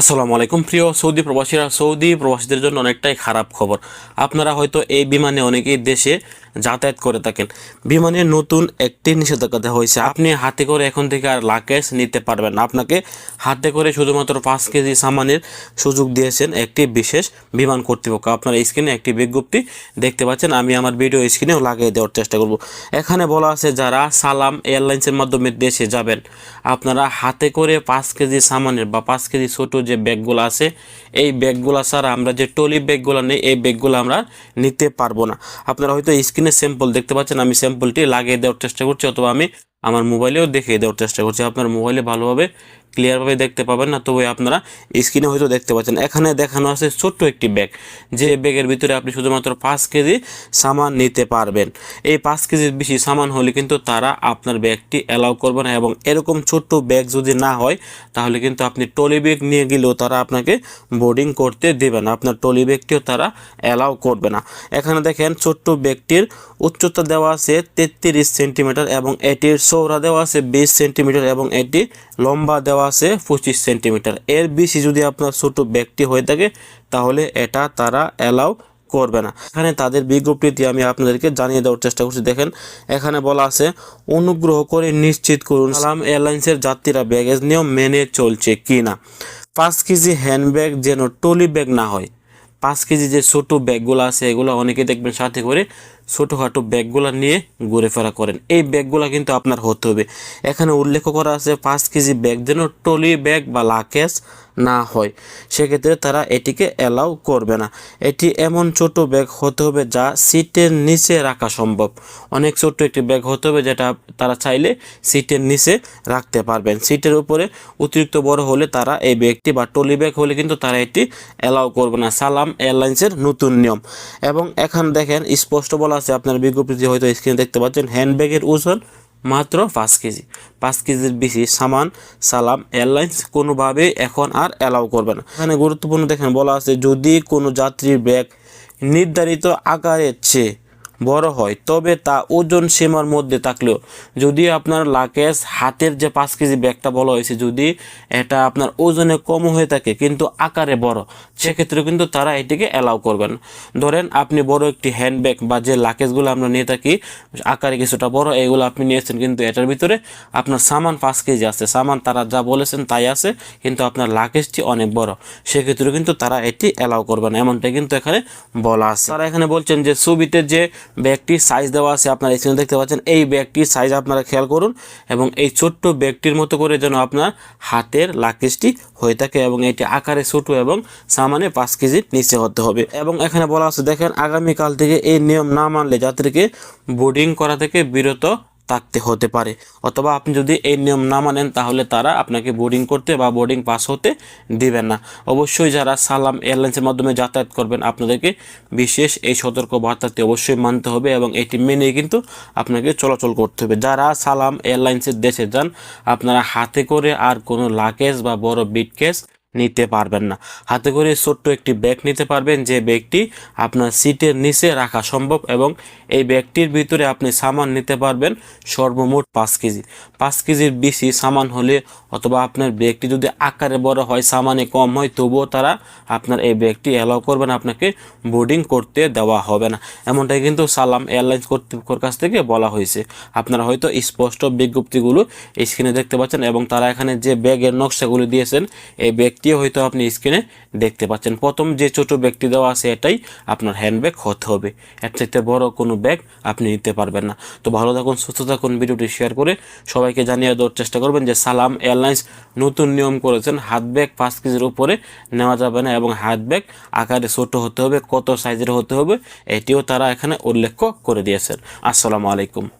আসসালামু আলাইকুম, প্রিয় সৌদি প্রবাসীরা। সৌদি প্রবাসীদের জন্য অনেকটাই খারাপ খবর। আপনারা হয়তো এই বিমানে অনেকেই দেশে যাতায়াত করে থাকেন। বিমানে নতুন একটি নিষেধাজ্ঞা দেওয়া হয়েছে। আপনি হাতে করে এখন থেকে আর লাকেজ নিতে পারবেন না। আপনাকে হাতে করে শুধুমাত্র পাঁচ কেজি সামানের সুযোগ দিয়েছেন একটি বিশেষ বিমান কর্তৃপক্ষ। আপনার স্ক্রিনে একটি বিজ্ঞপ্তি দেখতে পাচ্ছেন। আমি আমার ভিডিও স্ক্রিনেও লাগিয়ে দেওয়ার চেষ্টা করব। এখানে বলা আছে, যারা সালাম এয়ারলাইন্সের মাধ্যমে দেশে যাবেন, আপনারা হাতে করে পাঁচ কেজি সামানের বা পাঁচ কেজি ছোট যে ব্যাগগুলো আছে, এই ব্যাগগুলো ছাড়া আমরা যে টলি ব্যাগগুলো নেই, এই ব্যাগগুলো আমরা নিতে পারব না। আপনারা হয়তো স্ক্রিনে স্যাম্পল দেখতে পাচ্ছেন, আমি স্যাম্পলটি লাগিয়ে দেওয়ার চেষ্টা করছি, অথবা আমি আমার মোবাইলেও দেখিয়ে দেওয়ার চেষ্টা করছি। আপনার মোবাইলে ভালোভাবে ক্লিয়ারভাবে দেখতে পাবেন না, তবে আপনারা স্ক্রিনে হয়তো দেখতে পাচ্ছেন। এখানে দেখানো আছে ছোট্ট একটি ব্যাগ যে ব্যাগের ভিতরে আপনি শুধুমাত্র পাঁচ কেজি সামান নিতে পারবেন। এই পাঁচ কেজির বেশি সামান হলে কিন্তু তারা আপনার ব্যাগটি অ্যালাউ করবে না এবং এরকম ছোট্ট ব্যাগ যদি না হয়, তাহলে কিন্তু আপনি টলি ব্যাগ নিয়ে গেলেও তারা আপনাকে বোর্ডিং করতে দেবে না। আপনার টলি ব্যাগটিও তারা অ্যালাউ করবে না। এখানে দেখেন ছোট্ট ব্যাগটির উচ্চতা দেওয়া আছে তেত্রিশ সেন্টিমিটার এবং এটির চৌড়া দেওয়া আছে বিশ সেন্টিমিটার এবং এটি লম্বা দেওয়া আছে পঁচিশ সেন্টিমিটার। এর বেশি যদি আপনার ছোট ব্যাগটি হয়ে থাকে, তাহলে এটা তারা অ্যালাউ করবে না। এখানে তাদের বিজ্ঞপ্তিটি আমি আপনাদেরকে জানিয়ে দেওয়ার চেষ্টা করছি। দেখেন, এখানে বলা আছে, অনুগ্রহ করে নিশ্চিত করুন সালাম এয়ারলাইন্সের যাত্রীরা ব্যাগেজ নিয়ম মেনে চলছে কি না পাঁচ কেজি হ্যান্ডব্যাগ যেন টলি ব্যাগ না হয়। পাঁচ কেজি যে ছোটো ব্যাগগুলো আছে, এগুলো অনেকে দেখবেন সাথে করে ছোটোখাটো ব্যাগগুলো নিয়ে ঘুরে ফেরা করেন। এই ব্যাগগুলো কিন্তু আপনার হতে হবে। এখানে উল্লেখ করা আছে, পাঁচ কেজি ব্যাগ যেন টলি ব্যাগ বা লাকেজ না হয়। সেক্ষেত্রে তারা এটিকে অ্যালাউ করবে না। এটি এমন ছোট ব্যাগ হতে হবে যা সিটের নিচে রাখা সম্ভব। অনেক ছোট্ট একটি ব্যাগ হতে হবে যেটা তারা চাইলে সিটের নিচে রাখতে পারবেন। সিটের উপরে অতিরিক্ত বড় হলে তারা এই ব্যাগটি বা টলি ব্যাগ হলে কিন্তু তারা এটি অ্যালাউ করবে না। সালাম এয়ারলাইন্সের নতুন নিয়ম। এবং এখন দেখেন, স্পষ্ট বলা আছে আপনার বিজ্ঞপ্তি হয়তো স্ক্রিনে দেখতে পাচ্ছেন হ্যান্ডব্যাগের ওজন মাত্র পাঁচ কেজি। পাঁচ কেজির বেশি সামান, সালাম এয়ারলাইন্স কোনোভাবে এখন আর অ্যালাউ করবে না। এখানে গুরুত্বপূর্ণ দেখেন বলা আছে, যদি কোনো যাত্রীর ব্যাগ নির্ধারিত আকারের চেয়ে বড় হয়। তবে তা ওজন সীমার মধ্যে থাকলেও যদি আপনার লাকেজ হাতের যে পাঁচ কেজি ব্যাগটা বলা হয়েছে, যদি এটা আপনার ওজনে কম হয়ে থাকে কিন্তু আকারে বড় সেক্ষেত্রে কিন্তু তারা এটিকে অ্যালাউ করবেন। ধরেন আপনি বড় একটি হ্যান্ডব্যাগ বা যে লাকেজগুলো আমরা নিয়ে থাকি, আকারে কিছুটা বড়, এগুলো আপনি নিয়েছেন কিন্তু এটার ভিতরে আপনার সামান পাঁচ কেজি আছে। সামান তারা যা বলেছেন তাই আছে, কিন্তু আপনার লাকেজটি অনেক বড় সেক্ষেত্রে কিন্তু তারা এটি অ্যালাউ করবেন এমনটা কিন্তু এখানে বলা আছে। তারা এখানে বলছেন যে ছবিতে যে ব্যাগটির সাইজ দেওয়া আছে, আপনারা এখানে দেখতে পাচ্ছেন। এই ব্যাগটির সাইজ আপনারা খেয়াল করুন এবং এই ছোট্ট ব্যাগটির মতো করে যেন আপনার হাতের লাকেজটি হয়ে থাকে এবং এটি আকারে ছোট এবং সামানে পাঁচ কেজির নিচে হতে হবে। এবং এখানে বলা আছে, দেখেন, আগামীকাল থেকে এই নিয়ম না মানলে যাত্রীকে বোর্ডিং করা থেকে বিরত থাকতে হতে পারে। অথবা আপনি যদি এই নিয়ম না মানেন, তাহলে তারা আপনাকে বোর্ডিং করতে বা বোর্ডিং পাস হতে দিবেন না। অবশ্যই যারা সালাম এয়ারলাইন্সের মাধ্যমে যাতায়াত করবেন, আপনাদেরকে বিশেষ এই সতর্ক বার্তাটি অবশ্যই মানতে হবে এবং এটি মেনে কিন্তু আপনাকে চলাচল করতে হবে। যারা সালাম এয়ারলাইন্সের দেশে যান, আপনারা হাতে করে আর কোনো লাকেজ বা বড় বিটকেস নিতে পারবেন না। হাতে করে ছোট্ট একটি ব্যাগ নিতে পারবেন, যে ব্যাগটি আপনার সিটের নিচে রাখা সম্ভব এবং এই ব্যাগটির ভিতরে আপনি সামান নিতে পারবেন সর্বমোট পাঁচ কেজি। পাঁচ কেজির বেশি সামান হলে অথবা আপনার ব্যাগটি যদি আকারে বড় হয়, সামানে কম হয়, তবুও তারা আপনার এই ব্যাগটি অ্যালাউ করবেন, আপনাকে বোর্ডিং করতে দেওয়া হবে না। এমনটাই কিন্তু সালাম এয়ারলাইন্স কর্তৃপক্ষের কাছ থেকে বলা হয়েছে। আপনারা হয়তো স্পষ্ট বিজ্ঞপ্তিগুলো স্ক্রিনে দেখতে পাচ্ছেন এবং তারা এখানে যে ব্যাগের নকশাগুলো দিয়েছেন, এই ব্যাগটিও হয়তো আপনি স্ক্রিনে দেখতে পাচ্ছেন। প্রথম যে ছোট ব্যাগটি দেওয়া আছে এটাই আপনার হ্যান্ডব্যাগ হতে হবে। এর চাইতে বড় কোনো ব্যাগ আপনি নিতে পারবেন না। তো ভালো থাকুন, সুস্থ থাকুন, ভিডিওটি শেয়ার করে সবাইকে জানিয়ে দেওয়ার চেষ্টা করবেন যে সালাম এয়ারলাইন্স নতুন নিয়ম করেছেন, হাত ব্যাগ পাঁচ কেজির উপরে নেওয়া যাবে না এবং হাত ব্যাগ আকারে ছোট হতে হবে, কত সাইজের হতে হবে, এটিও তারা এখানে উল্লেখ করে দিয়েছেন। আসসালামু আলাইকুম।